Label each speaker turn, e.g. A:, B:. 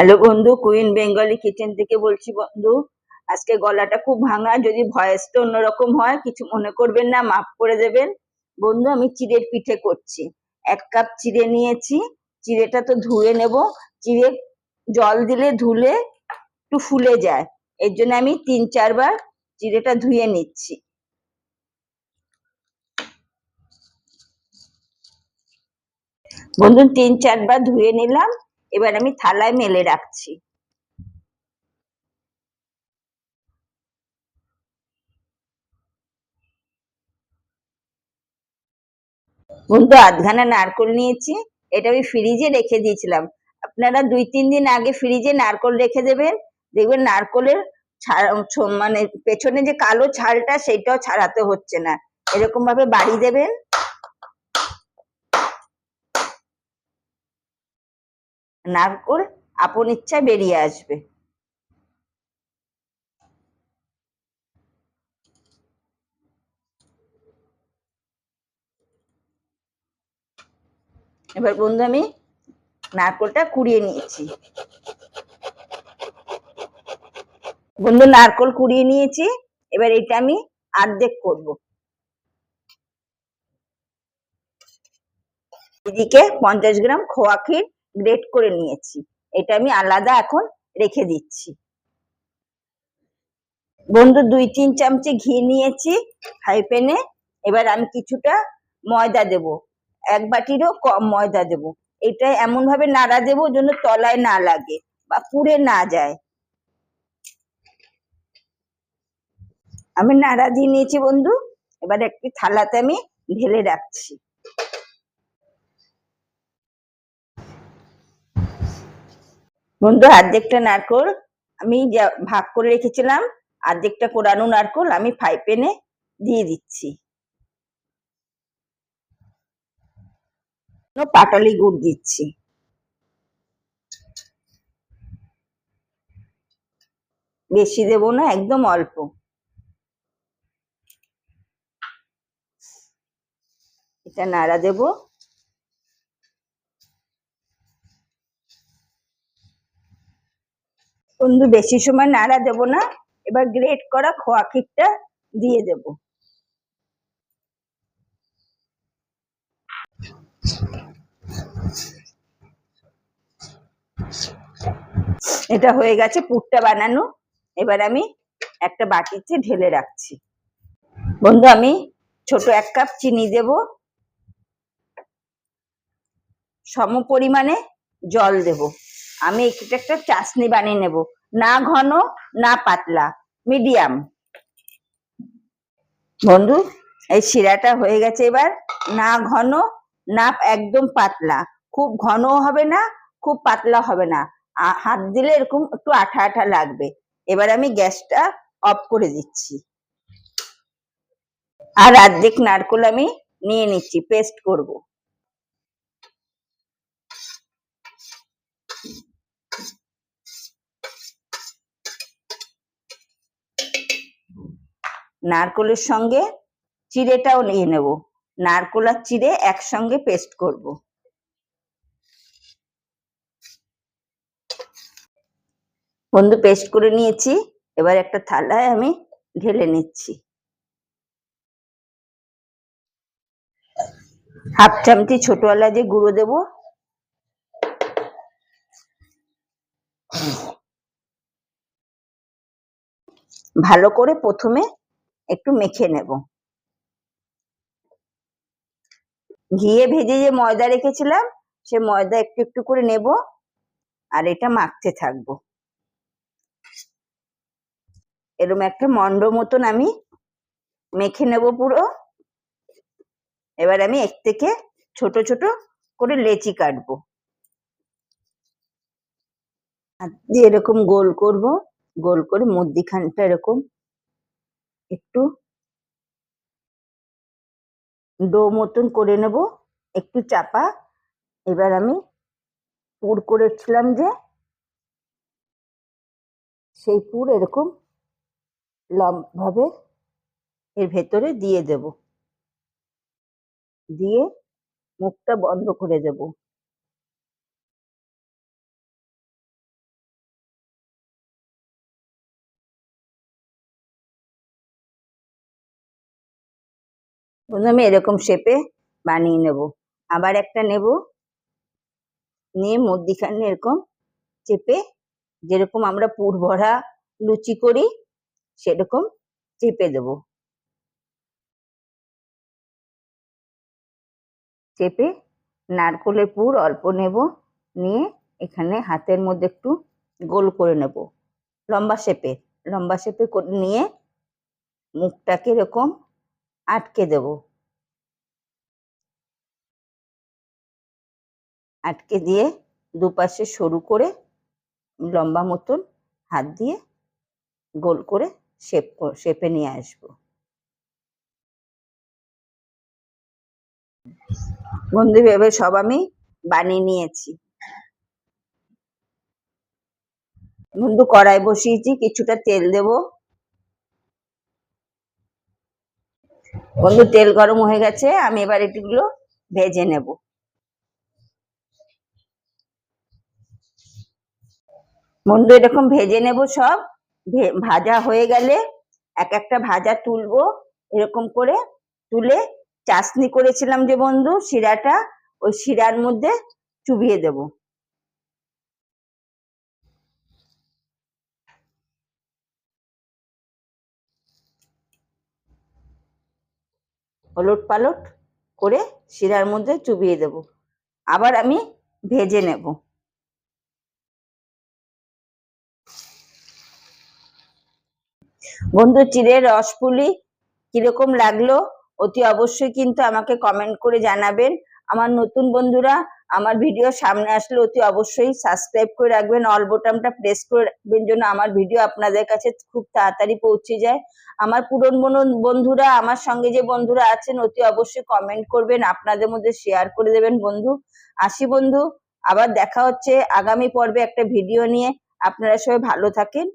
A: Hello বন্ধু queen Bengali kitchen থেকে বলছি বন্ধু, আজকে গলাটা খুব ভাঙা, যদি ভয়েসটা অন্যরকম হয়, কিছু মনে করবেন না, মাফ করে দেবেন। বন্ধু, আমি চিড়ের পিঠে করছি। এক কাপ চিড়ে নিয়েছি, চিড়েটা তো ধুয়ে নেব। চিড়ে জল দিলে ধুলে একটু ফুলে যায়। এর জন্য আমি তিন চারবার চিড়েটা ধুয়ে নিচ্ছি। বন্ধু, তিন চারবার ধুয়ে নিলাম। এবার আমি থালায় মেলে রাখছি। বন্ধু, আধখানা নারকল নিয়েছি, এটা আমি ফ্রিজে রেখে দিয়েছিলাম। আপনারা দুই, তিন দিন আগে ফ্রিজে নারকল রেখে দেবেন। দেখবেন নারকলের মানে পেছনে যে কালো ছালটা, সেটাও ছাড়াতে হচ্ছে না। এরকম ভাবে বাড়ি দেবেন। নারকল আপন ইচ্ছা বেরিয়ে আসবে। এবার বন্ধু, আমি নারকলটা কুড়িয়ে নিয়েছি। বন্ধু, নারকল কুড়িয়ে নিয়েছি। এবার এটা আমি অর্ধেক করব। এদিকে পঞ্চাশ গ্রাম খোয়া ক্ষীর গ্রেট করে নিয়েছি। এটা আমি আলাদা এখন রেখে দিচ্ছি। বন্ধু, দুই, তিন চামচে ঘি নিয়েছি ফ্রাই প্যানে। এবার আমি কিছুটা ময়দা দেব। এক বাটিরও কম ময়দা দেব। এটা এমন ভাবে নাড়া দেবো যেন তলায় না লাগে বা পুড়ে না যায়। আমি নাড়া দিয়ে নিয়েছি বন্ধু। এবার একটি থালাতে আমি ঢেলে রাখছি। বন্ধু অর্ধেকটা নারকোল। আমি যা ভাগ করে রেখেছিলাম অর্ধেকটা কোরানো নারকোল, আমি ফ্রাই প্যানে দিয়ে দিচ্ছি। পাটালি গুড় দিচ্ছি। বেশি দেবো না, একদম অল্প। এটা নাড়া দেবো। বন্ধু, বেশি সময় নাড়া দেবো না। এবার গ্রেট করা খোয়া ক্ষীরটা দিয়ে দেব। এটা হয়ে গেছে পুরটা বানানো। এবার আমি একটা বাটিতে ঢেলে রাখছি। বন্ধু, আমি ছোট এক কাপ চিনি দেব। সম পরিমাণে জল দেব। আমি এটা একটা চাশনি বানিয়ে নেব। না ঘন, না পাতলা। মিডিয়াম। বন্ধু, এই শিরাটা হয়ে গেছে এবার। না ঘন, না একদম পাতলা। খুব ঘনও হবে না, খুব পাতলা হবে না। হাত দিলে এরকম একটু আঠা আঠা লাগবে। এবার আমি গ্যাসটা অফ করে দিচ্ছি। আর অর্ধেক নারকোল আমি নিয়ে নিচ্ছি, পেস্ট করব। নারকোলের সঙ্গে চিড়েটাও নিয়ে নেব। নারকোল আর চিড়ে একসঙ্গে পেস্ট করব। বন্ধু পেস্ট করে নিয়েছি। এবার একটা থালায় আমি ঢেলে নিচ্ছি। হাফ চামচি ছোটওয়ালা যে গুঁড়ো দেব। ভালো করে প্রথমে একটু মেখে নেব। ঘিয়ে ভেজে যে ময়দা রেখেছিলাম, সে ময়দা একটু একটু করে নেব আর এটা মাখতে থাকব। এরকম একটা মন্ড মতন আমি মেখে নেব পুরো। এবার আমি এক থেকে ছোট ছোট করে লেচি কাটবো। এরকম গোল করব, গোল করে মধ্যিখানটা এরকম একটু ডো মতন করে নেব, একটু চাপা। এবার আমি পুর করেছিলাম যে সেই পুর এরকম লম্বভাবে এর ভেতরে দিয়ে দেব। দিয়ে মুখটা বন্ধ করে দেব। আমি এরকম শেপে বানিয়ে নেব। আবার একটা নেব। নিয়ে মধ্যিখানে এরকম চেপে যেরকম আমরা পুর ভরা লুচি করি, সেরকম চেপে দেব। চেপে নারকোলের পুর অল্প নেব। নিয়ে এখানে হাতের মধ্যে একটু গোল করে নেব। লম্বা শেপে লম্বা শেপে নিয়ে মুখটাকে এরকম আটকে দেব। আটকে দিয়ে দুপাশে সরু করে লম্বা মতন হাত দিয়ে গোল করে শেপ শেপে নিয়ে আসব। বন্ধু ভেবে সব আমি বানিয়ে নিয়েছি। বন্ধু কড়াই বসিয়েছি, কিছুটা তেল দেব। বন্ধু, তেল গরম হয়ে গেছে, আমি এবার এটিগুলো ভেজে নেব। বন্ধু, এরকম ভেজে নেব সব ভাজা হয়ে গেলে এক একটা ভাজা তুলবো, এরকম করে তুলে চাশনি করেছিলাম যে বন্ধু, শিরাটা ওই শিরার মধ্যে চুবিয়ে দেব। ওলট পালট করে শিরার মধ্যে চুবিয়ে দেব। আবার আমি ভেজে নেব। বন্ধু চিড়ের রসপুলি কীরকম লাগল? অতি অবশ্যই কিন্তু আমাকে কমেন্ট করে জানাবেন। আমার নতুন বন্ধুরা আমার ভিডিও সামনে আসলে অতি অবশ্যই সাবস্ক্রাইব করে রাখবেন। অল বোতামটা প্রেস করে রাখবেন জন্য আমার ভিডিও আপনাদের কাছে খুব তাড়াতাড়ি পৌঁছে যায়। আমার পুরন বন- বন্ধুরা, আমার সঙ্গে যে বন্ধুরা আছেন, অতি অবশ্যই কমেন্ট করবেন, আপনাদের মধ্যে শেয়ার করে দেবেন বন্ধু। আসি বন্ধু, আবার দেখা হচ্ছে আগামী পর্বে একটা ভিডিও নিয়ে। আপনারা সবাই ভালো থাকেন।